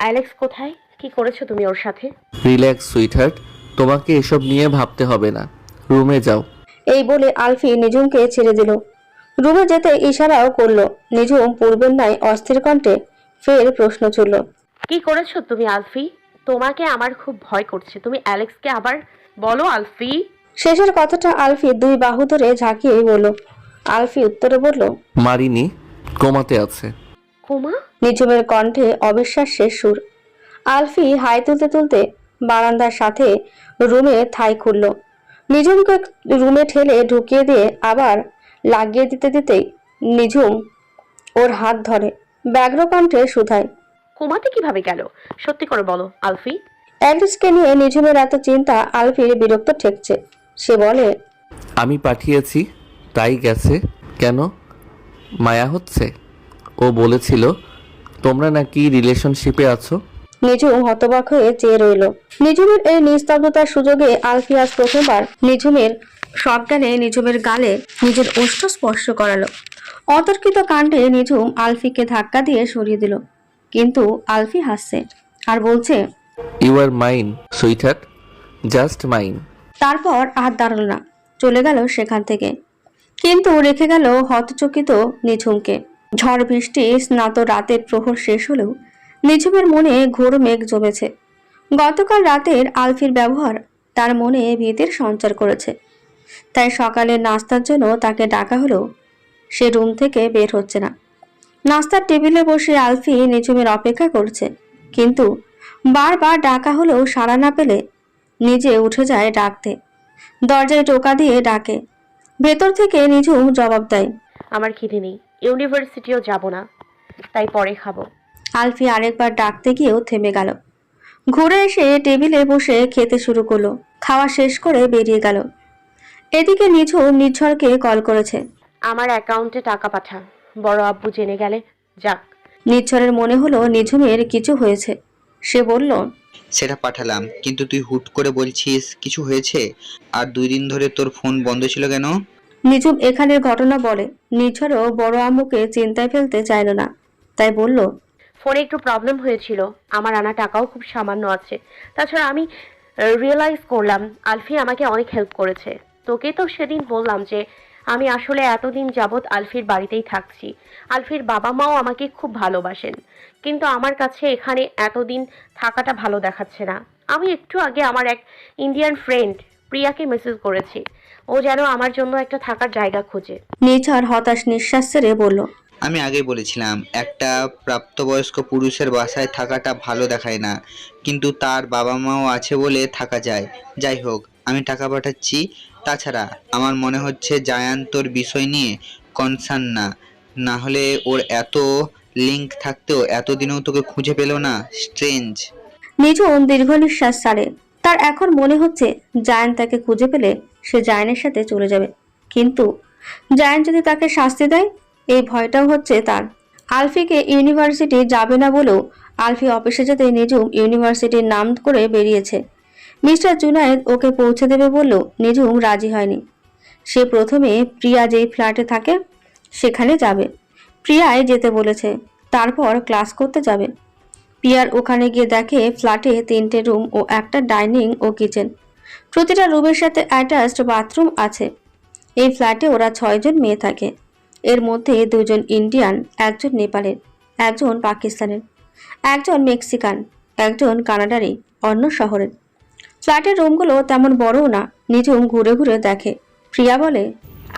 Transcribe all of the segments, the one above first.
Alex কোথায়? কি করেছ তুমি ওর সাথে? Relax sweetheart. তোমাকে এসব নিয়ে ভাবতে হবে না। রুমে যাও। এই বলে আলফি নিজুমকে ছেড়ে দিল। রুমে যেতে ইশারাও করল। নিজুম পূর্বের ন্যায় অস্থির কণ্ঠে ফের প্রশ্ন ছুড়ল। কি করেছ তুমি আলফি? তোমাকে আমার খুব ভয় করছে। তুমি অ্যালেক্সকে আবার বলো আলফি। শেষের কথাটা আলফি দুই বাহু ধরে ঝাঁকিয়ে বলল। আলফি উত্তরে বলল মারিনি কোমাতে আছে। কুমা নিঝুমের কণ্ঠে অবিশ্বাসের সুর। আলফি হাই তুলতে তুলতে বারান্দার সাথে রুমে থাই খুলল। নিঝুমকে রুমে ঠেলে ঢুকিয়ে দিয়ে আবার লাগিয়ে দিতে দিতেই নিঝুম ওর হাত ধরে ব্যগ্র কণ্ঠে শুধায়। কুমাতে কীভাবে গেল? সত্যি করে বলো আলফি। অ্যালিসকে নিয়ে নিঝুমের এত চিন্তা আলফির বিরক্ত ঠেকছে। সে বলে আমি পাঠিয়েছি তাই গেছে। কেন? মায়া হচ্ছে? ও বলেছিল তোমরা নাকি রিলেশনশিপে আছো? নিঝুম হতবাক হয়ে চেয়ে রইল। নিঝুমের এই নিস্তব্ধতার সুযোগে আলফিয়াজ প্রথমবার নিঝুমের সজ্ঞানে নিঝুমের গালে নিজের ওষ্ঠ স্পর্শ করালো। অতর্কিত কাণ্ডে নিঝুম আলফিকে ধাক্কা দিয়ে সরিয়ে দিল। কিন্তু আলফি হাসছে আর বলছে you are mine sweetheart just mine তারপর আর দাঁড়াল না চলে গেল সেখান থেকে। কিন্তু রেখে গেল হতচকিত নিঝুমকে ঝড় বৃষ্টি, স্নাত রাতের প্রহর শেষ হলেও নিঝুমের মনে ঘোর মেঘ জমেছে। গতকাল রাতের আলফির ব্যবহার তার মনে ভীতির সঞ্চার করেছে। তাই সকালে নাস্তার জন্য তাকে ডাকা হলেও সে রুম থেকে বের হচ্ছে না। নাস্তার টেবিলে বসে আলফি নিঝুমের অপেক্ষা করছে, কিন্তু বারবার ডাকা হলেও সাড়া না পেলে নিজে উঠে যায় ডাকতে। দরজায় টোকা দিয়ে ডাকে। ভেতর থেকে নিঝুম জবাব দেয়, আমার খিদে নেই। ইউনিভার্সিটিও যাব না তাই পরে খাব। আলফি আরেকবার ডাকতে গিয়েও থেমে গেল। ঘুরে এসে টেবিলে বসে খেতে শুরু করল। খাওয়া শেষ করে বেরিয়ে গেল। এদিকে নিঝুম নিঝরকে কল করেছে। আমার অ্যাকাউন্টে টাকা পাঠা বড় আব্বু জেনে গেলে যাক। নিঝরের মনে হলো নিঝুমের কিছু হয়েছে। সে বলল সেটা পাঠালাম কিন্তু তুই হুট করে বলছিস কিছু হয়েছে? আর দুই দিন ধরে তোর ফোন বন্ধ ছিল কেন? নিঝুম এখানের ঘটনা বলে। নিঝরও বড় আম্মুকে চিন্তায় ফেলতে চাইল না। তাই বলল, ফোনে একটু প্রবলেম হয়েছিল। আমার আনা টাকাও খুব সামান্য আছে। তাছাড়া আমি রিয়েলাইজ করলাম, আলফি আমাকে অনেক হেল্প করেছে। তোকে তো সেদিন বললাম যে, আমি আসলে এতদিন যাবৎ আলফির বাড়িতেই থাকছি। আলফির বাবা মাও আমাকে খুব ভালোবাসেন। কিন্তু আমার কাছে এখানে এতদিন থাকাটা ভালো দেখাচ্ছে না। আমি একটু আগে আমার এক ইন্ডিয়ান ফ্রেন্ড প্রিয়াকে মেসেজ করেছি। ও যেন আমার জন্য একটা থাকার জায়গা খোঁজে। নিঝর হতাশ নিঃশ্বাস ছেড়ে বলল আমি আগেই বলেছিলাম একটা প্রাপ্তবয়স্ক পুরুষের বাসায় থাকাটা ভালো দেখায় না কিন্তু তার বাবা মাও আছে বলে থাকা যায়। যাই হোক আমি টাকা পাঠাচ্ছি। তাছাড়া আমার মনে হচ্ছে জায়ান্তর বিষয় নিয়ে কনসার্ন না। না হলে ওর এত লিঙ্ক থাকতেও এতদিনেও তোকে খুঁজে পেল না? স্ট্রেঞ্জ নিঝুম দীর্ঘ নিঃশ্বাস ছাড়ে। তার এখন মনে হচ্ছে জায়ান তাকে খুঁজে পেলে সে জায়ানের সাথে চলে যাবে। কিন্তু জায়ান যদি তাকে শাস্তি দেয়, এই ভয়টাও হচ্ছে তার। আলফিকে ইউনিভার্সিটি যাবে না বলেও আলফি অফিসে যেতে নিজুম ইউনিভার্সিটির নাম করে বেরিয়েছে। মিস্টার জুনায়েদ ওকে পৌঁছে দেবে বললেও নিজুম রাজি হয়নি। সে প্রথমে প্রিয়া যেই ফ্ল্যাটে থাকে, সেখানে যাবে। প্রিয়ায় যেতে বলেছে, তারপর ক্লাস করতে যাবে। পিয়ার ওখানে গিয়ে দেখে ফ্ল্যাটে তিনটে রুম ও একটা ডাইনিং ও কিচেন। প্রতিটা রুমের সাথে অ্যাটাচড বাথরুম আছে। এই ফ্ল্যাটে ওরা ছয়জন মেয়ে থাকে। এর মধ্যে দুজন ইন্ডিয়ান, একজন নেপালের, একজন পাকিস্তানের, একজন মেক্সিকান, একজন কানাডারই অন্য শহরের। ফ্ল্যাটের রুমগুলো তেমন বড়ও না নিজুম ঘুরে ঘুরে দেখে। প্রিয়া বলে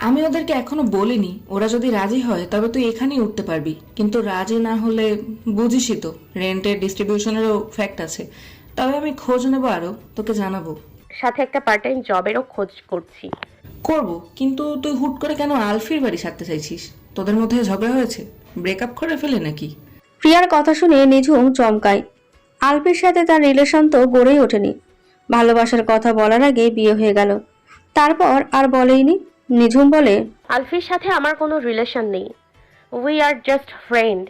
আমি ওদেরকে এখনও বলিনি। ওরা যদি রাজি হয় তবে তুই এখানেই উঠতে পারবি। কিন্তু রাজি না হলে বুঝিসই তো রেন্টের ডিস্ট্রিবিউশনেরও ফ্যাক্ট আছে। তবে আমি খোঁজ নেব আরও তোকে জানাব। সাথে একটা পার্ট টাইম জবেরও খোঁজ করছি। করব কিন্তু তুই হুট করে কেন আলফির বাড়ি ছাড়তে চাইছিস? তোদের মধ্যে ঝগড়া হয়েছে? ব্রেকআপ করে ফেলে নাকি? প্রিয়ার কথা শুনে নিঝুম চমকায়। আলফির সাথে তার রিলেশন তো গড়েই ওঠেনি। ভালোবাসার কথা বলার আগে বিয়ে হয়ে গেল। তারপর আর বলেইনি নিঝুম বলে আলফির সাথে আমার কোনো রিলেশন নেই। We are just friend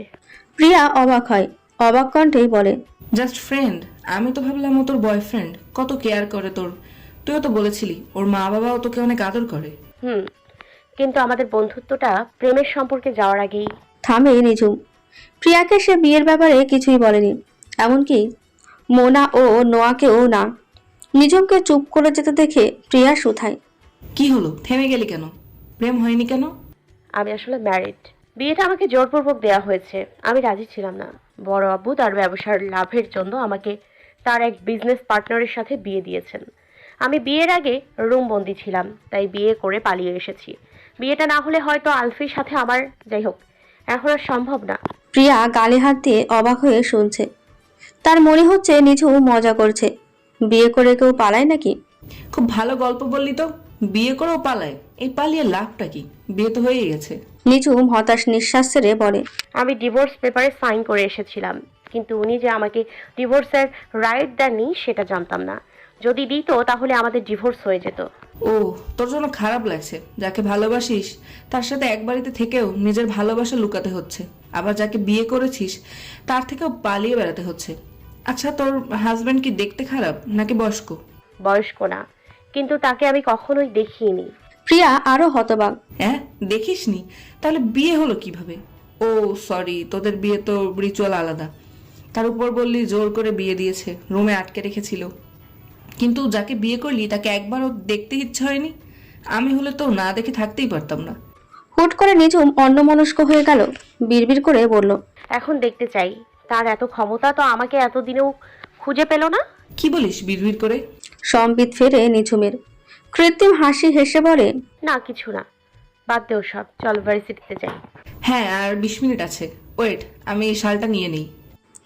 Priya অবাক হয় অবাক কণ্ঠেই বলে জাস্ট ফ্রেন্ড আমি তো ভাবলাম ও তোর বয়ফ্রেন্ড কত কেয়ার করে তোর? তুইও তো বলেছিলি ওর মা বাবাও তোকে অনেক আদর করে। হুম কিন্তু আমাদের বন্ধুত্বটা প্রেমের সম্পর্কে যাওয়ার আগেই। থামে নিঝুম। প্রিয়াকে সে বিয়ের ব্যাপারে কিছুই বলেনি এমনকি মোনা ও নোয়াকেও না। নিঝুমকে চুপ করে যেতে দেখে প্রিয়া সুথায় কি হলো? থেমে গেলি কেন? প্রেম হয়নি কেন? আমি আসলে ম্যারিড বিয়েটা আমাকে জোরপূর্বক দেওয়া হয়েছে। আমি রাজি ছিলাম না। বড় আব্বু তার ব্যবসার লাভের জন্য আমাকে তার এক বিজনেস পার্টনারের সাথে বিয়ে দিয়েছেন। আমি বিয়ের আগে রুম বন্দি ছিলাম তাই বিয়ে করে পালিয়ে এসেছি। বিয়েটা না হলে হয়তো আলফির সাথে আমার যাই হোক এখন আর সম্ভব না। প্রিয়া গালে হাত দিয়ে অবাক হয়ে শুনছে। তার মনে হচ্ছে নিঝু মজা করছে। বিয়ে করে কেউ পালায় নাকি? খুব ভালো গল্প বললি তো। বিয়ে করেও পালায়। এই পালিয়ে লাভটা কি? বিয়ে তো হয়েই গেছে। নিঝুম হতাশ নিঃশ্বাস ছেড়ে বলে আমি ডিভোর্স পেপারে সাইন করে এসেছিলাম কিন্তু উনি যে আমাকে ডিভোর্সের রাইট দেননি সেটা জানতাম না। যদি দিত তাহলে আমাদের ডিভোর্স হয়ে যেত। ও তোর জন্য খারাপ লাগছে। যাকে ভালোবাসিস তার সাথে এক বাড়িতে থেকেও নিজের ভালোবাসা লুকাতে হচ্ছে। আবার যাকে বিয়ে করেছিস তার থেকেও পালিয়ে বেড়াতে হচ্ছে। আচ্ছা তোর হাজবেন্ড কি দেখতে খারাপ নাকি বয়স্ক? বয়স্ক না। কিন্তু তাকে আমি কখনোই দেখিনি। প্রিয়া আরও হতবাক। হ্যাঁ দেখিসনি? তাহলে বিয়ে হলো কীভাবে? ও সরি তোদের বিয়ে তো রিচুয়াল আলাদা। তার উপর বললি জোর করে বিয়ে দিয়েছে রুমে আটকে রেখেছিল। কিন্তু যাকে বিয়ে করলি তাকে একবারও দেখতে ইচ্ছে হয়নি? আমি হলে তো না দেখে থাকতেই পারতাম না। হুট করে নিঝুম অন্যমনস্ক হয়ে গেল বিড়বিড় করে বলল এখন দেখতে চাই তার এত ক্ষমতা তো আমাকে এতদিনেও খুঁজে পেল না? কি বলিস বিড়বিড় করে? সম্বিত ফেরে নিঝুমের। কৃত্রিম হাসি হেসে বলে না কিছু না। বাদ দেও সব চল ভার্সিটিতে যাই। হ্যাঁ আর বিশ মিনিট আছে। ওয়েট আমি এই শালটা নিয়ে নিই।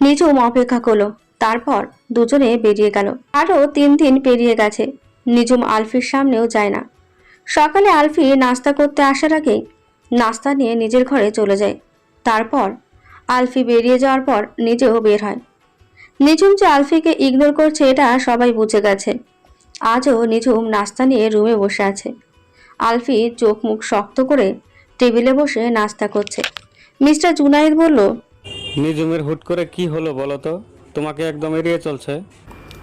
নিঝুম অপেক্ষা করল। তারপর দুজনে বেরিয়ে গেল। আরও তিন দিন পেরিয়ে গেছে। নিঝুম আলফির সামনেও যায় না। সকালে আলফি নাস্তা করতে আসার আগেই নাস্তা নিয়ে নিজের ঘরে চলে যায়। তারপর আলফি বেরিয়ে যাওয়ার পর নিজেও বের হয়। নিঝুম যে আলফিকে ইগনোর করছে এটা সবাই বুঝে গেছে। আজও নিঝুম নাস্তা নিয়ে রুমে বসে আছে। আলফি চোখ মুখ শক্ত করে টেবিলে বসে নাস্তা করছে। মিস্টার জুনাইদ বলল নিজুমের হুট করে কি হলো বলো তো? তোমাকে একদম এড়িয়ে চলছে।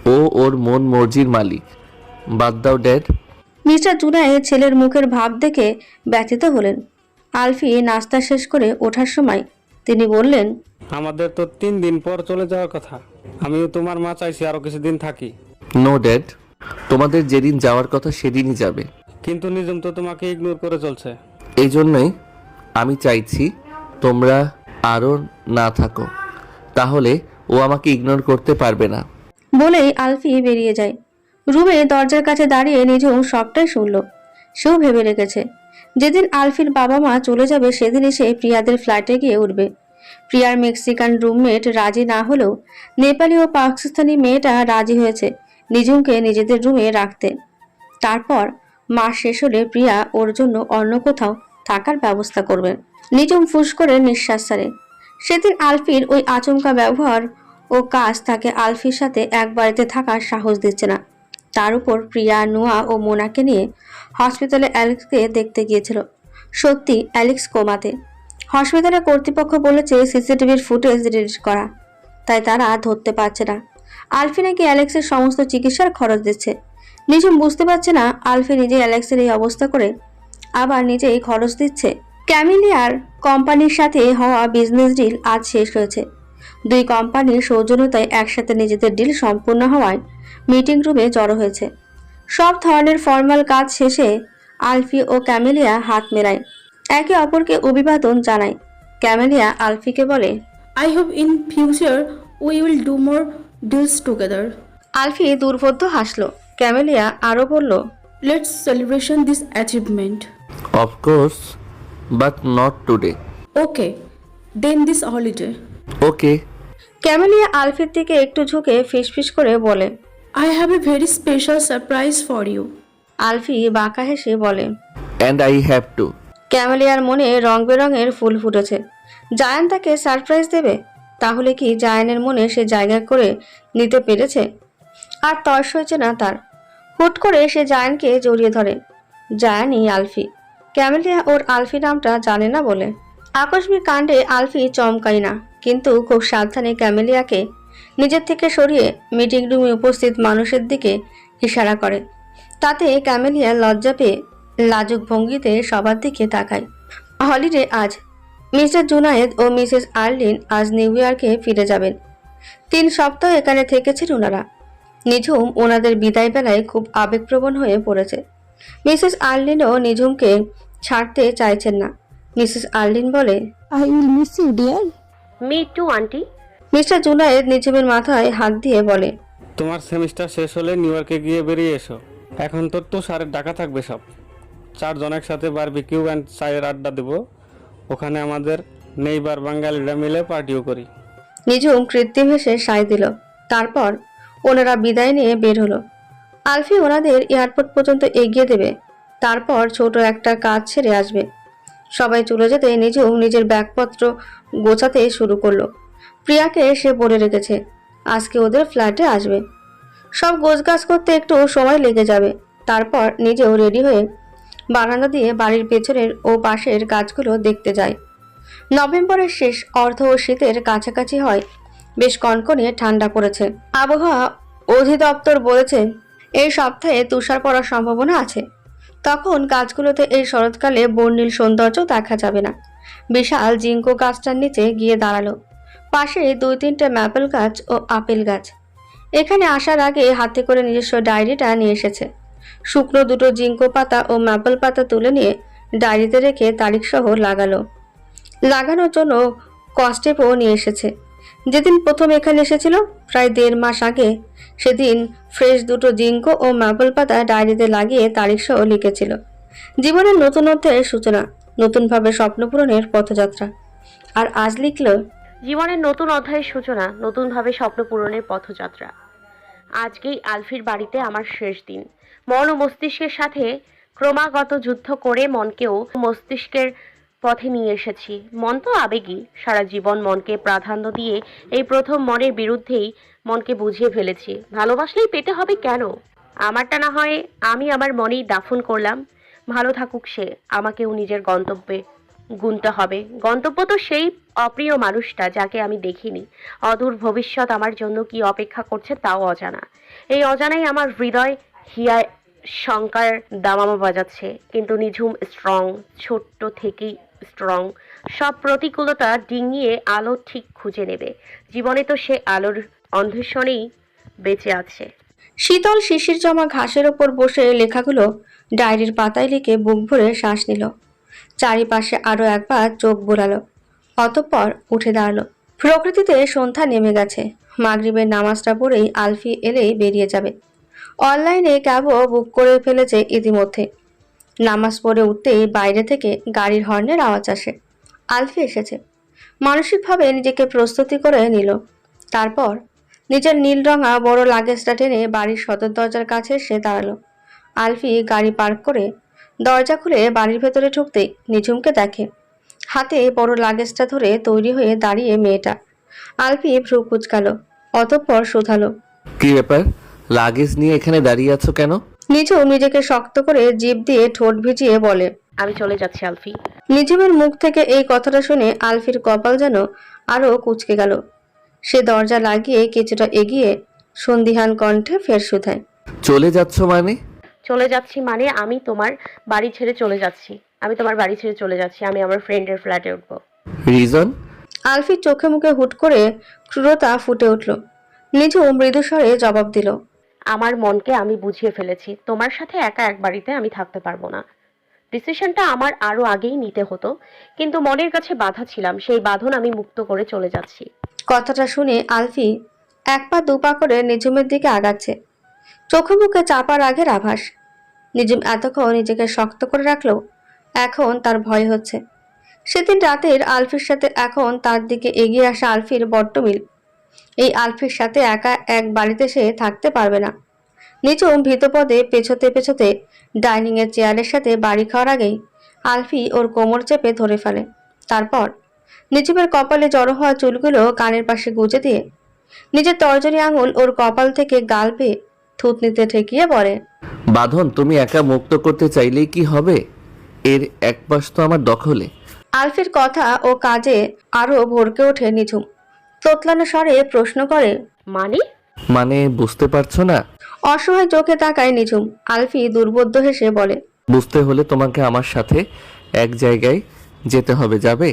ও ওর মন মর্জির মালিক। বাদ দাও ড্যাড মিস্টার জুনায়েদ ছেলের মুখের ভাব দেখে ব্যথিত হলেন। আলফি নাস্তা শেষ করে ওঠার সময় তিনি বললেন আমাদের তো তিন দিন পর চলে যাওয়ার কথা। আমিও তোমার মা চাইছি আরও কিছুদিন থাকি। নো ড্যাড তোমাদের যেদিন যাওয়ার কথা সেদিনই যাবে। কিন্তু নিজুম তো তোমাকে ইগনোর করে চলছে। এই জন্যই আমি চাইছি তোমরা আরও না থাকো। তাহলে ও আমাকে ইগনোর করতে পারবে না। বলেই আলফি বেরিয়ে যায়। রুমে দরজার কাছে দাঁড়িয়ে নিজেও সবটাই শুনল। সেও ভেবে রেখেছে যেদিন আলফির বাবা মা চলে যাবে সেদিন সে প্রিয়াদের ফ্ল্যাটে গিয়ে উঠবে। প্রিয়ার মেক্সিকান রুমমেট রাজি না হলেও নেপালি ও পাকিস্তানি মেয়েটা রাজি হয়েছে। নিজুমকে নিজেদের রুমে রাখতে। তারপর মাস শেষ হলে প্রিয়া ওর জন্য অন্য কোথাও থাকার ব্যবস্থা করবে। নিজুম ফুস করে নিঃশ্বাস ছাড়ে। সেদিন আলফির ওই আচমকা ব্যবহার ও কাজ তাকে আলফির সাথে এক বাড়িতে থাকার সাহস দিচ্ছে না। তার উপর প্রিয়া, নোয়া ও মোনাকে নিয়ে হসপিটালে অ্যালেক্সকে দেখতে গিয়েছিল। সত্যি, অ্যালেক্স কোমাতে। হসপিটালের কর্তৃপক্ষ বলেছে সিসিটিভির ফুটেজ ডিলিট করা, তাই তারা ধরতে পারছে না। আলফি নাকি অ্যালেক্সের সমস্ত চিকিৎসার খরচ দিচ্ছে? নিজম বুঝতে পারছে না আলফি নিজে অ্যালেক্সের এই অবস্থা করে আবার নিজেই খরচ দিচ্ছে। ক্যামিলিয়ার কোম্পানির সাথে হওয়া বিজনেস ডিল আজ শেষ হয়েছে। দুই কোম্পানির সৌজন্যতায় একসাথে নিজেদের ডিল সম্পূর্ণ হওয়ায় মিটিং রুমে জড়ো হয়েছে। সব ধরনের ফর্মাল কাজ শেষে আলফি ও ক্যামেলিয়া হাত মেলায়। একে অপরকে অভিবাদন জানায়। ক্যামেলিয়া আলফিকে বলে I hope in future we will do more deals together. আলফি দুর্বোধ্য হাসলো ক্যামেলিয়া আরও বলল Let's celebration this achievement. Of course but not today Okay, then this holiday. Okay Camellia আলফির দিকে একটু ঝুঁকে ফিসফিস করে বলে I have a very special surprise for you. Alfie বাঁকা হেসে বলে অ্যান্ড আই হ্যাভ টু ক্যামেলিয়ার মনে রং বেরঙের ফুল ফুটেছে জায়ান তাকে সারপ্রাইজ দেবে তাহলে কি জায়ানের মনে সে জায়গা করে নিতে পেরেছে? আর তর্স হয়েছে না তার। হুট করে সে জায়ানকে জড়িয়ে ধরে। জায়ানই আলফি। ক্যামেলিয়া ওর আলফি নামটা জানে না বলে। আকস্মিক কাণ্ডে আলফি চমকাই না, কিন্তু খুব সাবধানে ক্যামেলিয়াকে নিজের থেকে সরিয়ে মিটিং রুমে উপস্থিত মানুষের দিকে ইশারা করে। তাতে ক্যামেলিয়া লজ্জা পেয়ে লাজুক ভঙ্গিতে সবার দিকে তাকায়। হলিডে আজ মিস্টার জুনায়েদ ও মিসেস আর্লিন আজ নিউ ইয়র্কে ফিরে যাবেন। তিন সপ্তাহ এখানে থেকেছেন ওনারা। নিঝুম ওনাদের বিদায় বেলায় খুব আবেগপ্রবণ হয়ে পড়েছে। মিসেস আর্লিনও নিঝুমকে ছাড়তে চাইছেন না। মিসেস আর্লিন বলে I will miss you, dear. Me too aunty Mr Junaid নিঝুমের মাথায় হাত দিয়ে বলে তোমার সেমিস্টার শেষ হলে নিউ ইয়র্কে গিয়ে বেরিয়ে এসো। এখন তো তুষারের ডাকা থাকবে সব। চারজন একসাথে বারবিকিউ অ্যান্ড চায়ের আড্ডা দেবো। ওখানে আমাদের নেইবার বাঙালিরা মিলে পার্টিও করি। নিঝুম কৃত্রিম হেসে সায় দিল। তারপর ওনারা বিদায় নিয়ে বের হলো। আলফি ওনাদের এয়ারপোর্ট পর্যন্ত এগিয়ে দেবে। তারপর ছোট একটা কাজ ছেড়ে আসবে। সবাই চলে যেতে নিঝুম নিজের ব্যাগপত্র গোছাতে শুরু করল। প্রিয়াকে সে বলে রেখেছে, আজকে ওদের ফ্ল্যাটে আসবে। সব গোছগাছ করতে একটু সময় লেগে যাবে। তারপর নিজেও রেডি হয়ে বারান্দা দিয়ে বাড়ির পেছনের ও পাশের গাছগুলো দেখতে যায়। নভেম্বরের শেষ অর্ধ ও শীতের কাছাকাছি হয়। বেশ কনকনে ঠান্ডা পড়েছে। আবহাওয়া অধিদপ্তর বলেছে, এই সপ্তাহে তুষার পড়ার সম্ভাবনা আছে। তখন গাছগুলোতে এই শরৎকালে বর্ণিল সৌন্দর্য দেখা যাবে না। বিশাল জিঙ্কো গাছটার নিচে গিয়ে দাঁড়াল। পাশে দুই তিনটে ম্যাপেল গাছ ও আপেল গাছ। এখানে আসার আগে হাতে করে নিজস্ব ডায়েরিটা নিয়ে এসেছে। শুকনো দুটো জিঙ্কো পাতা ও ম্যাপল পাতা তুলে নিয়ে ডায়েরিতে রেখে তারিখ সহ লাগালো। লাগানোর জন্য কস্টেপও নিয়ে এসেছে। যেদিন প্রথম এখানে এসেছিল, প্রায় দেড় মাস আগে, সেদিন ফ্রেশ দুটো জিঙ্কো ও ম্যাপল পাতা ডায়েরিতে লাগিয়ে তারিখ সহ লিখেছিল। জীবনের নতুনত্বের সূচনা, নতুনভাবে স্বপ্ন পূরণের পথযাত্রা। আর আজ লিখল, জীবনের নতুন অধ্যায়ের সূচনা, নতুনভাবে স্বপ্ন পূরণের পথযাত্রা। আজকেই আলফির বাড়িতে আমার শেষ দিন। মন ও মস্তিষ্কের সাথে ক্রমাগত যুদ্ধ করে মনকেও মস্তিষ্কের পথে নিয়ে এসেছি। মন তো আবেগী, সারা জীবন মনকে প্রাধান্য দিয়ে এই প্রথম মনের বিরুদ্ধেই মনকে বুঝিয়ে ফেলেছি। ভালোবাসলেই পেতে হবে কেন? আমারটা না হয় আমি আমার মনেই দাফন করলাম। ভালো থাকুক সে, আমাকেও নিজের গন্তব্যে গুনতে হবে। গন্তব্য তো সেই অপ্রিয় মানুষটা যাকে আমি দেখিনি। অদূর ভবিষ্যৎ আমার জন্য কি অপেক্ষা করছে তাও অজানা। এই অজানাই আমার হৃদয় হিয়ায় শঙ্কার দামামা বাজাচ্ছে। কিন্তু নিঝুম স্ট্রং ছোট্ট থেকেই স্ট্রং সব প্রতিকূলতা ডিঙিয়ে আলো ঠিক খুঁজে নেবে। জীবনে তো সে আলোর অন্ধেষণেই বেঁচে আছে। শীতল শিশির জমা ঘাসের ওপর বসে লেখাগুলো ডায়েরির পাতায় লিখে বুক ভরে শ্বাস নিল। চারিপাশে আরও একবার চোখ বোলালো। অতঃপর উঠে দাঁড়াল। প্রকৃতিতে সন্ধ্যা নেমে গেছে। মাগরিবের নামাজটা পড়েই আলফি এলেই বেরিয়ে যাবে। অনলাইনে ক্যাবও বুক করে ফেলেছে ইতিমধ্যে। নামাজ পড়ে উঠতেই বাইরে থেকে গাড়ির হর্নের আওয়াজ আসে। আলফি এসেছে। মানসিকভাবে নিজেকে প্রস্তুতি করে নিল। তারপর নিজের নীল রঙা বড় লাগেজটা টেনে বাড়ির সদর দরজার কাছে এসে দাঁড়াল। আলফি গাড়ি পার্ক করে দরজা খুলে বাড়ির ভেতরে ঢুকতেই নিঝুমকে দেখে। হাতে বড় লাগেজটা ধরে তৈরি হয়ে দাঁড়িয়ে মেয়েটা। আলফি ভ্রু কুচকালো অতঃপর শোধালো। কি ব্যাপার? লাগেজ নিয়ে এখানে দাঁড়িয়ে আছো কেন? নিঝুম নিজেকে শক্ত করে জিভ দিয়ে ঠোঁট ভিজিয়ে বলে আমি চলে যাচ্ছি আলফি। নিঝুমের মুখ থেকে এই কথাটা শুনে আলফির কপাল যেন আরও কুচকে গেল। সে দরজা লাগিয়ে কিছুটা এগিয়ে সন্দিহান কণ্ঠে ফের শুধায়। চলে যাচ্ছ মানে? চলে যাচ্ছি মানে আমি তোমার বাড়ি ছেড়ে চলে যাচ্ছি। আমি তোমার বাড়ি ছেড়ে চলে যাচ্ছি আমি আমার ফ্রেন্ডের ফ্ল্যাটে উঠবো। রিজন আলফির চোখে মুখে হুট করে ক্রূরতা ফুটে উঠল। নিঝু মৃদুস্বরে জবাব দিল। আমার মনকে আমি বুঝিয়ে ফেলেছি তোমার সাথে একা এক বাড়িতে আমি থাকতে পারব না। ডিসিশনটা আমার আরও আগেই নিতে হতো কিন্তু মনের কাছে বাধা ছিলাম সেই বাঁধন আমি মুক্ত করে চলে যাচ্ছি। কথাটা শুনে আলফি এক পা দু পা করে নিঝুমের দিকে আগাচ্ছে। চোখে মুখে চাপার আগের আভাস। নিঝুম এতক্ষণ নিজেকে শক্ত করে রাখলেও এখন তার ভয় হচ্ছে। সেদিন রাতের আলফির সাথে এখন তার দিকে এগিয়ে আসা আলফির বড্ড মিল। এই আলফির সাথে একা এক বাড়িতে সে থাকতে পারবে না। নিঝুম ভীতপদে পেছোতে পেছোতে ডাইনিং এর চেয়ারের সাথে বাড়ি খাওয়ার আগেই আলফি ওর কোমর চেপে ধরে ফেলে। তারপর নিঝুমের কপালে জড়ো হওয়া চুলগুলো কানের পাশে গুজে দিয়ে নিজের তর্জনী আঙুল ওর কপাল থেকে গাল পেয়ে থুতনিতে ঠেকিয়ে পড়ে। বাঁধন তুমি একা মুক্ত করতে চাইলেই কি হবে? এর এক পাশ তো আমার দখলে। আলফির কথা ও কাজে আরও ভরকে ওঠে নিঝুম। তোতলানো স্বরে প্রশ্ন করে মানে? মানে বুঝতে পারছ না? অসহায় চোখে তাকায় নিঝুম। আলফি দুর্বোধ্য হেসে বলে বুঝতে হলে তোমাকে আমার সাথে এক জায়গায় যেতে হবে যাবে?